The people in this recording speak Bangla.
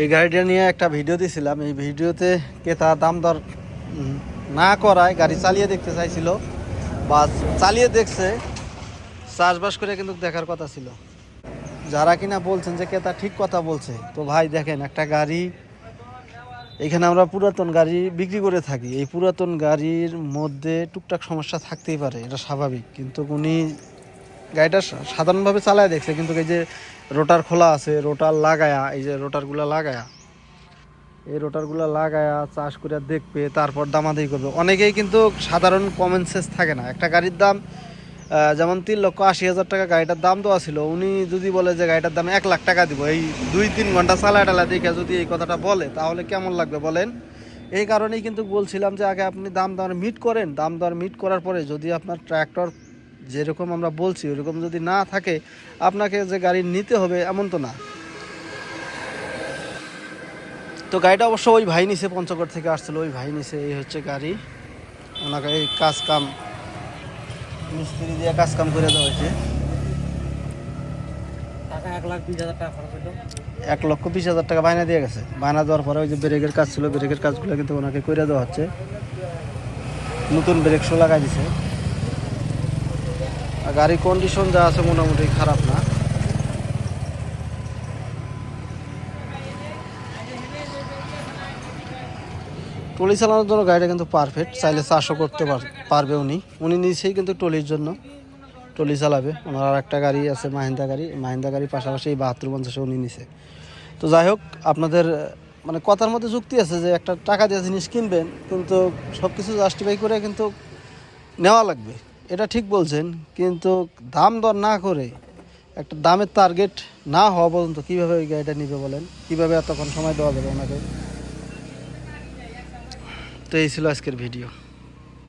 এই গাড়িটা নিয়ে একটা ভিডিও দিয়েছিলাম এই ভিডিওতে ক্রেতা দাম দর না করায় গাড়ি চালিয়ে দেখতে চাইছিল। বা চালিয়ে দেখছে, চাষবাস করে কিন্তু দেখার কথা ছিল। যারা কিনা বলছেন যে ক্রেতা ঠিক কথা বলছে। তো ভাই দেখেন, একটা গাড়ি, এখানে আমরা পুরাতন গাড়ি বিক্রি করে থাকি। এই পুরাতন গাড়ির মধ্যে টুকটাক সমস্যা থাকতেই পারে, এটা স্বাভাবিক। কিন্তু উনি গাড়িটা সাধারণভাবে চালায় দেখছে, কিন্তু এই যে রোটার খোলা আছে, রোটার লাগায়া, এই যে রোটারগুলো লাগায়া, এই রোটারগুলো লাগায়া চাষ করে দেখবে, তারপর দামাদাই করবে। অনেকেই কিন্তু সাধারণ কমন সেন্স থাকে না। একটা গাড়ির দাম যেমন তিন লক্ষ আশি হাজার টাকা গাড়িটার দাম দেওয়া ছিল, উনি যদি বলে যে গাড়িটার দাম এক লাখ টাকা দিব, এই দুই তিন ঘণ্টা চালায় টালা দেখে যদি এই কথাটা বলে, তাহলে কেমন লাগবে বলেন? এই কারণেই কিন্তু বলছিলাম যে আগে আপনি দাম দর মিট করেন। দাম দর মিট করার পরে যদি আপনার ট্র্যাক্টর যেরকম আমরা বলছি ওরকম যদি না থাকে আপনাকে যে গাড়ি নিতে হবে এমন তো না? তো গাড়িটা অবশ্য ওই ভাই নিছে পঞ্চগড় থেকে আসছিল ওই ভাই নিছে এই হচ্ছে গাড়ি। ওনাকে এই কাজ কাম মিস্ত্রি দিয়ে কাজ কাম করে দেওয়া হয়েছে। এক লক্ষ বিশ হাজার টাকা বায়না দিয়ে গেছে। বায়না দেওয়ার পরে ওই যে ব্রেকের কাজ ছিল ব্রেকের কাজগুলো কিন্তু ওনাকে করে দেওয়া হচ্ছে। নতুন ব্রেক শো লাগাই দিছে। গাড়ির কন্ডিশন যা আছে মোটামুটি খারাপ না। টলি চালানোর জন্য গাড়িটা কিন্তু পারফেক্ট চাইলে চাষও করতে পার- পারবে উনি। উনি নিচেই কিন্তু টলির জন্য টলি চালাবে। ওনার আর একটা গাড়ি আছে মাহিন্দা গাড়ি। মাহিন্দা গাড়ির পাশাপাশি এই বাহাত্তর পঞ্চাশে উনি নিছে। তো যাই হোক, আপনাদের মানে কথার মধ্যে যুক্তি আছে যে একটা টাকা দিয়ে জিনিস কিনবেন, কিন্তু সব কিছু জাস্টিফাই করে কিন্তু নেওয়া লাগবে। এটা ঠিক বলছেন, কিন্তু দাম দর না করে একটা দামের টার্গেট না হওয়া পর্যন্ত কীভাবে ওই গাড়িটা নিবে বলেন? কীভাবে এতক্ষণ সময় দেওয়া যাবে ওনাকে? তো এই ছিল আজকের ভিডিও